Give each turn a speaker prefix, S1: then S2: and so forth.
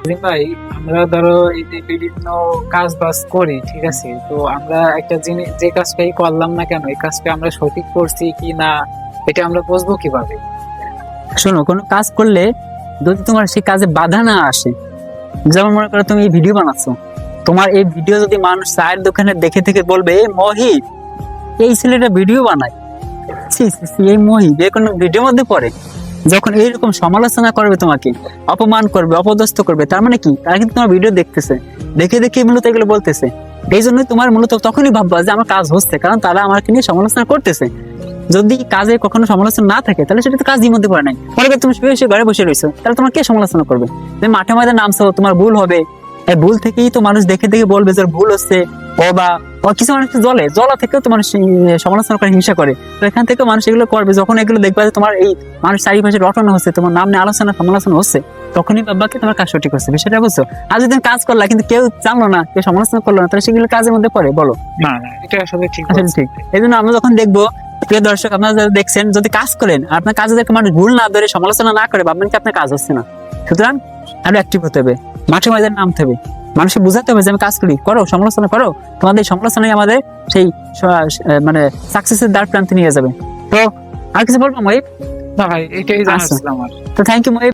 S1: ভাই, আমরা ধরো এই যে বিভিন্ন কাজ বাজ করি, ঠিক আছে? তো আমরা একটা জিনিস, যে কাজটাই করলাম না কেন, এই কাজটা আমরা সঠিক করছি কি না, এটা আমরা বুঝব কীভাবে?
S2: শোনো, কোনো কাজ করলে যদি তোমার সেই কাজে বাধা না আসে, যেমন মনে করো তুমি এই ভিডিও বানাচ্ছ, তোমার এই ভিডিও যদি মানুষ চায়ের দোকানে দেখে থেকে বলবে "এ মহিব এই ছেলেটা ভিডিও বানায়। ছি এই মহিব যে কোনো ভিডিওর মধ্যে পড়ে। যখন এইরকম সমালোচনা করবে তোমাকে, অপমান করবে, অপদস্থ করবে, তার মানে কি? তারা কিন্তু তোমার ভিডিও দেখতেছে। দেখে দেখে মূলত এগুলো বলতেছে। এই জন্যই তোমার মূলত তখনই ভাববা যে আমার কাজ হচ্ছে, কারণ তারা আমাকে নিয়ে সমালোচনা করতেছে। যদি কাজে কখনো সমালোচনা না থাকে, তাহলে সেটা তো কাজই মধ্যে পড়ে নাই। মনে করো তুমি শুয়ে ঘরে বসে রয়েছো, তাহলে তোমার কে সমালোচনা করবে? তুমি মাঠে মাঠে নামছো, তোমার ভুল হবে। ভুল থেকেই তো মানুষ দেখে দেখে বলবে যে ভুল হচ্ছে, ও বা কিছু মানুষ জলে জলা থেকেও তো মানুষ সমালোচনা করে হিংসা করে। তো এখান থেকে মানুষ এগুলো করবে যখন এগুলো দেখবে যে তোমার এই মানুষ চারিপাশে রটনা হচ্ছে তোমার নাম নিয়ে আলোচনা সমালোচনা হচ্ছে তখনই ভাববাকে তোমার কাজ সঠিক হচ্ছে। বিষয়টা বুঝছ? আর যদি কাজ করলা কিন্তু কেউ জানলো না কেউ সমালোচনা করল না তাহলে সেগুলো কাজের মধ্যে পড়ে বলো।
S1: না এটা আসলে ঠিক
S2: আসলে ঠিক। এই জন্য আমরা যখন দেখব প্রিয় দর্শক আপনারা যারা দেখছেন যদি কাজ করেন আর আপনার কাজে দেখে মানুষ ভুল না ধরে সমালোচনা না করে ভাববেন কি আপনার কাজ হচ্ছে না। সুতরাং আরও অ্যাক্টিভ হতে হবে মাঠে ময়দানে নামতে হবে। মানুষকে বুঝাতে হবে যে আমি কাজ করি করো সমালোচনা করো। তোমাদের সমালোচনায় সমালোচনাই আমাদের সেই মানে সাকসেসের দ্বার প্রান্তে নিয়ে যাবে। তো আর কিছু বলব মহিব? আচ্ছা। তো থ্যাংক ইউ মহিব।